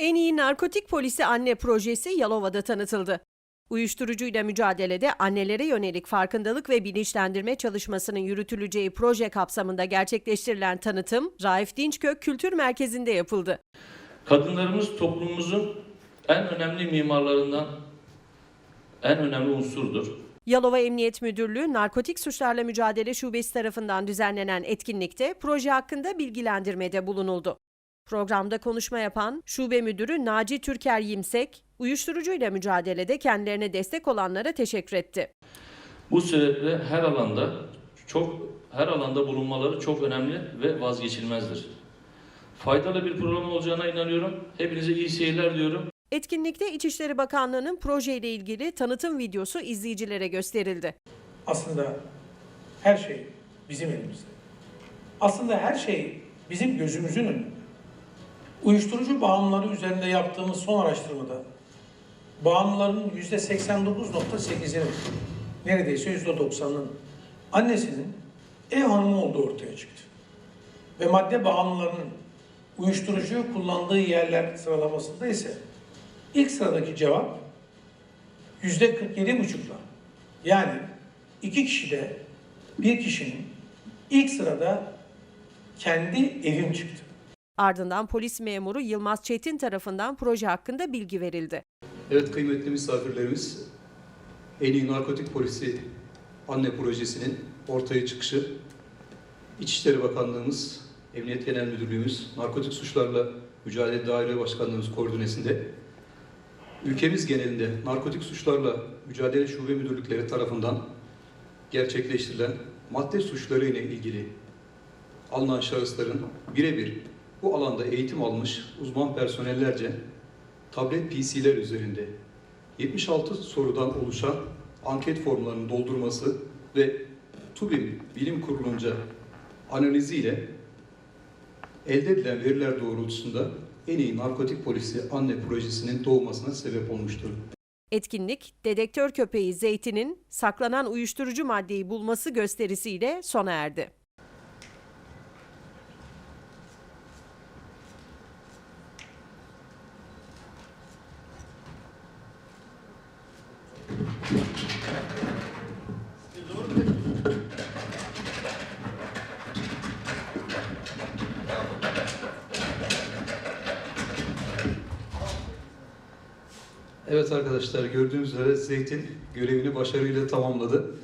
En iyi narkotik polisi anne projesi Yalova'da tanıtıldı. Uyuşturucuyla mücadelede annelere yönelik farkındalık ve bilinçlendirme çalışmasının yürütüleceği proje kapsamında gerçekleştirilen tanıtım, Raif Dinçkök Kültür Merkezi'nde yapıldı. Kadınlarımız toplumumuzun en önemli mimarlarından en önemli unsurdur. Yalova Emniyet Müdürlüğü Narkotik Suçlarla Mücadele Şubesi tarafından düzenlenen etkinlikte proje hakkında bilgilendirmede bulunuldu. Programda konuşma yapan Şube Müdürü Naci Türker Yimsek, uyuşturucuyla mücadelede kendilerine destek olanlara teşekkür etti. Bu sebeple her alanda çok her alanda bulunmaları çok önemli ve vazgeçilmezdir. Faydalı bir program olacağına inanıyorum. Hepinize iyi seyirler diyorum. Etkinlikte İçişleri Bakanlığı'nın projeyle ilgili tanıtım videosu izleyicilere gösterildi. Aslında her şey bizim elimizde. Aslında her şey bizim gözümüzün önünde. Uyuşturucu bağımlıları üzerinde yaptığımız son araştırmada bağımlıların yüzde 89.8'inin neredeyse yüzde 90'ının annesinin ev hanımı olduğu ortaya çıktı. Ve madde bağımlılarının uyuşturucu kullandığı yerler sıralamasında ise ilk sıradaki cevap yüzde 47,5'la. Yani iki kişide bir kişinin ilk sırada kendi evim çıktı. Ardından polis memuru Yılmaz Çetin tarafından proje hakkında bilgi verildi. Evet kıymetli misafirlerimiz, en iyi narkotik polisi anne projesinin ortaya çıkışı, İçişleri Bakanlığımız, Emniyet Genel Müdürlüğümüz, Narkotik Suçlarla Mücadele Daire Başkanlığımız koordinesinde ülkemiz genelinde narkotik suçlarla mücadele şube müdürlükleri tarafından gerçekleştirilen madde suçları ile ilgili alınan şahısların birebir bu alanda eğitim almış uzman personellerce tablet PC'ler üzerinde 76 sorudan oluşan anket formlarının doldurması ve TÜBİM Bilim Kurulunca analiziyle elde edilen veriler doğrultusunda en iyi narkotik polisi anne projesinin doğmasına sebep olmuştur. Etkinlik, dedektör köpeği Zeytin'in saklanan uyuşturucu maddeyi bulması gösterisiyle sona erdi. Evet arkadaşlar gördüğünüz üzere Zeytin görevini başarıyla tamamladı.